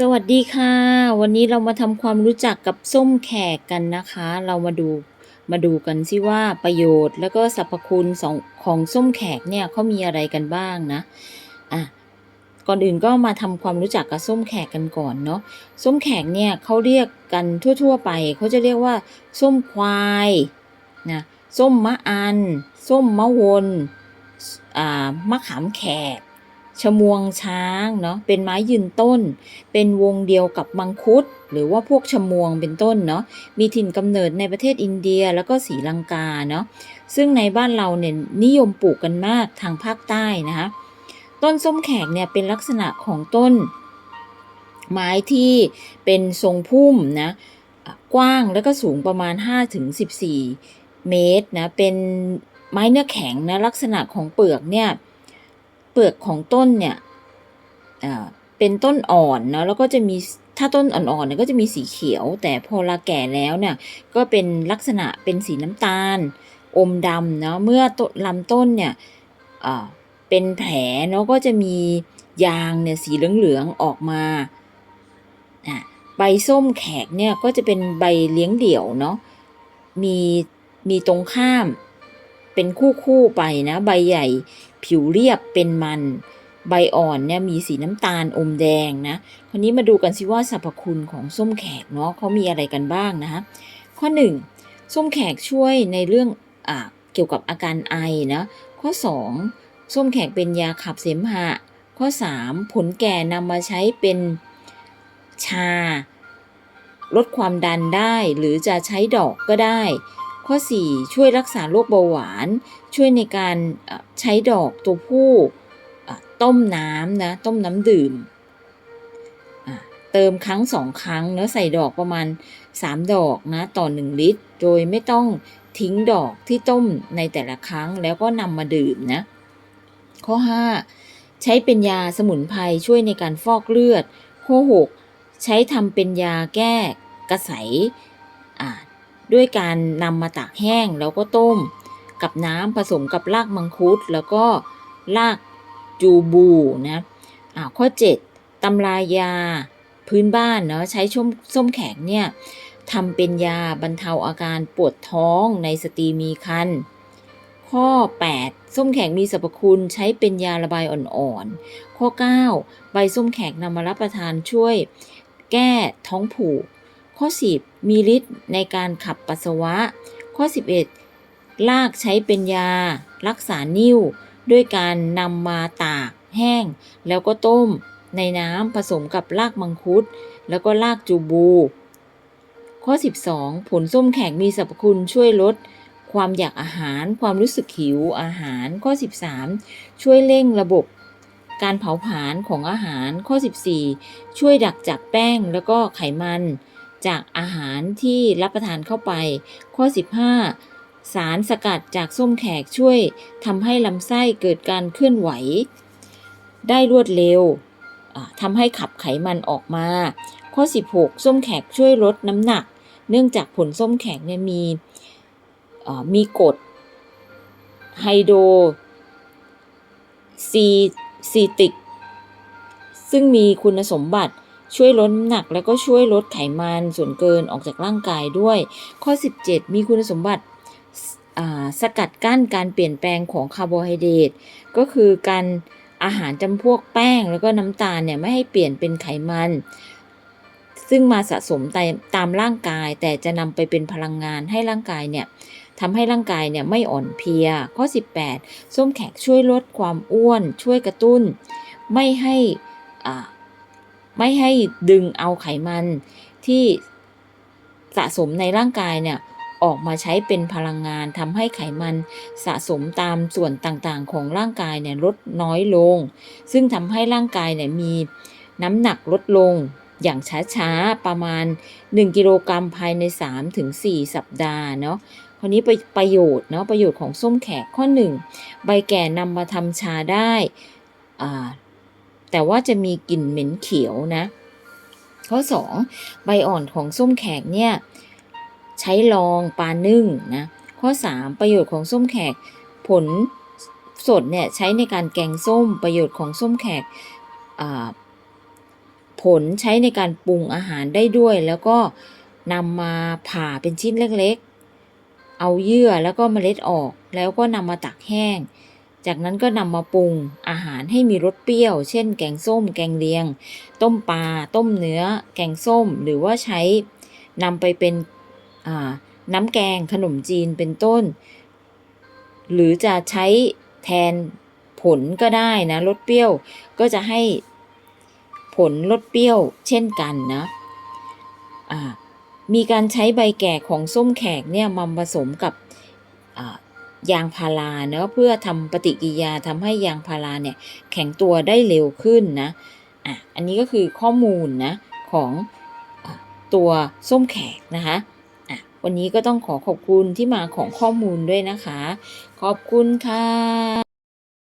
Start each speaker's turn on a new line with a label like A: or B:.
A: สวัสดีค่ะ วันนี้เรามาทำความรู้จักกับส้มแขกกันนะคะ เรามาดูมาดูกันสิว่าประโยชน์แล้วก็สรรพคุณสองของส้มแขกเนี่ยเขามีอะไรกันบ้างนะอะก่อนอื่นก็มาทำความรู้จักกับส้มแขกกันก่อนเนาะส้มแขกเนี่ยเขาเรียกกันทั่ว ๆ ไปเขาจะเรียกว่าส้มควายนะส้มมะอัน ส้มมะวนอ่ามะขามแขก ชมวงช้างเนาะเป็นไม้ยืนต้น เป็นวงเดียวกับมังคุด หรือว่าพวกชมวงเป็นต้นเนาะมีถิ่นกำเนิดในประเทศอินเดียแล้วก็ศรีลังกาเนาะซึ่งในบ้านเราเนี่ยนิยมปลูกกันมากทางภาคใต้นะคะต้นส้มแขกเนี่ยเป็นลักษณะของต้น ไม้ที่เป็นทรงพุ่มนะอะกว้างแล้วก็สูงประมาณ 5-14 เมตรนะเป็นไม้เนื้อแข็งนะลักษณะของเปลือกเนี่ย เปลือกของต้นเนี่ยอ่าเป็นต้นอ่อนเนาะแล้วก็จะมีถ้าต้นอ่อนๆเนี่ยก็จะมีสีเขียว แต่พอละแก่แล้วเนี่ยก็เป็นลักษณะเป็นสีน้ำตาล อมดำเนาะเมื่อต้นลำต้นเนี่ยอ่าเป็นแผลเนาะก็จะมียางเนี่ยสีเหลืองๆออกมาอะใบส้มแขกเนี่ยก็จะเป็นใบเลี้ยงเดี่ยวเนาะมีมีตรงข้ามเป็นคู่ๆไปนะ ใบใหญ่ ผิวเรียบเป็นมัน ใบอ่อนเนี่ยมีสีน้ำตาลอมแดงนะคราวนี้มาดูกันสิว่าสรรพคุณของส้มแขกเนาะเขามีอะไรกันบ้างนะคะข้อ 1 ส้มแขกช่วยในเรื่องอเกี่ยวกับอาการไอนะข้อ 2 ส้มแขกเป็นยาขับเสมหะ ข้อ 3 ผลแก่นำมาใช้เป็นชา ลดความดันได้หรือจะใช้ดอกก็ได้ ข้อ 4 ช่วยรักษาโรคเบาหวาน ช่วยในการใช้ดอกตัวผู้ต้มน้ำนะต้มน้ำดื่ม เติมครั้งสองครั้งเนื้อใส่ดอกประมาณ 3 ดอกนะต่อ 1 ลิตร โดยไม่ต้องทิ้งดอกที่ต้มในแต่ละครั้งแล้วก็นำมาดื่มนะ ข้อ 5 ใช้เป็นยาสมุนไพรช่วยในการฟอกเลือด ข้อ 6 ใช้ทำเป็นยาแก้กระใสอ่า ด้วยการนำมาตากแห้งแล้วก็ต้ม กับน้ำผสมกับรากมังคุด แล้วก็รากจูบูนะอ่าข้อ 7ตำรายาพื้นบ้านเนาะใช้ชมส้มแขกเนี่ยทำเป็นยาบรรเทาอาการปวดท้องในสตรีมีครรภ์ข้อ 8 ส้มแขกมีสรรพคุณใช้เป็นยาระบายอ่อนๆ ข้อ 9 ใบส้มแขกนำมารับประทานช่วย แก้ท้องผูก ข้อ 10 มีฤทธิ์ในการขับปัสสาวะ ข้อ 11รากใช้เป็นยา รักษานิ่ว ด้วยการนำมาตาก แห้ง แล้วก็ต้ม ในน้ำผสมกับรากมังคุด แล้วก็รากจูบู ข้อ 12 ผลส้มแขกมีสรรพคุณช่วยลดความอยากอาหาร ความรู้สึกหิวอาหาร ข้อ 13 ช่วยเร่งระบบการเผาผลาญของอาหาร ข้อ 14 ช่วยดักจับแป้งแล้วก็ไขมัน จากอาหารที่รับประทานเข้าไป ข้อ 15 สารสกัดจากส้มแขกช่วยทำให้ลำไส้เกิดการเคลื่อนไหว ได้รวดเร็วอ่าทำให้ขับไขมันออกมา ข้อ 16 ส้มแขกช่วยลดน้ำหนัก เนื่องจากผลส้มแขกเนี่ยมีมีกรดไฮโดรซีซีติก ซึ่งมีคุณสมบัติ ช่วยลดน้ำหนักแล้วก็ช่วยลดไขมันส่วนเกินออกจากร่างกายด้วย ข้อ 17 มีคุณสมบัติสกัดกั้นการเปลี่ยนแปลงของคาร์โบไฮเดรตก็คือการอาหารจำพวกแป้งแล้วก็น้ำตาลเนี่ยไม่ให้เปลี่ยนเป็นไขมัน ซึ่งมาสะสมตามตามร่างกาย แต่จะนำไปเป็นพลังงานให้ร่างกายเนี่ยทำให้ร่างกายเนี่ยไม่อ่อนเพลีย ข้อ 18 ส้มแขกช่วยลดความอ้วน ช่วยกระตุ้น ไม่ให้อ่า ไม่ให้ดึงเอาไขมันที่สะสมในร่างกายเนี่ยออกมาใช้เป็นพลังงานทำให้ไขมันสะสมตามส่วนต่างๆ ของร่างกายเนี่ยลดน้อยลง ซึ่งทำให้ร่างกายเนี่ยมีน้ำหนักลดลงอย่างช้าๆ ประมาณ 1 กิโลกรัมภายใน 3-4 สัปดาห์เนาะคราวนี้ไปประโยชน์เนาะประโยชน์ของส้มแขกข้อ 1 ใบแก่นำมาทำชาได้อ่า แต่ว่าจะมีกลิ่นเหม็นเขียวนะ ข้อ 2 ใบอ่อนของส้มแขกเนี่ยใช้รองปลานึ่งนะข้อ 3 ประโยชน์ของส้มแขกผลสดเนี่ยใช้ในการแกงส้มประโยชน์ของส้มแขกผผลใช้ในการปรุงอาหารได้ด้วย แล้วก็นำมาผ่าเป็นชิ้นเล็กๆ เอาเยื่อแล้วก็เมล็ดออก แล้วก็นำมาตักแห้ง จากนั้นก็นำมาปรุงอาหารให้มีรสเปรี้ยว เช่น แกงส้ม แกงเลียง ต้มปลา ต้มเนื้อ แกงส้ม หรือว่าใช้นำไปเป็นน้ำแกงขนมจีนเป็นต้น หรือจะใช้แทนผลก็ได้นะรสเปรี้ยวก็จะให้ผลรสเปรี้ยวเช่นกันนะมีการใช้ใบแก่ของส้มแขกเนี่ยมาผสมกับ ยางพาราเนาะเพื่อทำปฏิกิริยาทำให้ยางพาราเนี่ยแข็งตัวได้เร็วขึ้นนะอะอันนี้ก็คือข้อมูลนะของอตัวส้มแขกนะคะอะวันนี้ก็ต้องขอขอบคุณที่มาของข้อมูลด้วยนะคะ ขอบคุณค่ะ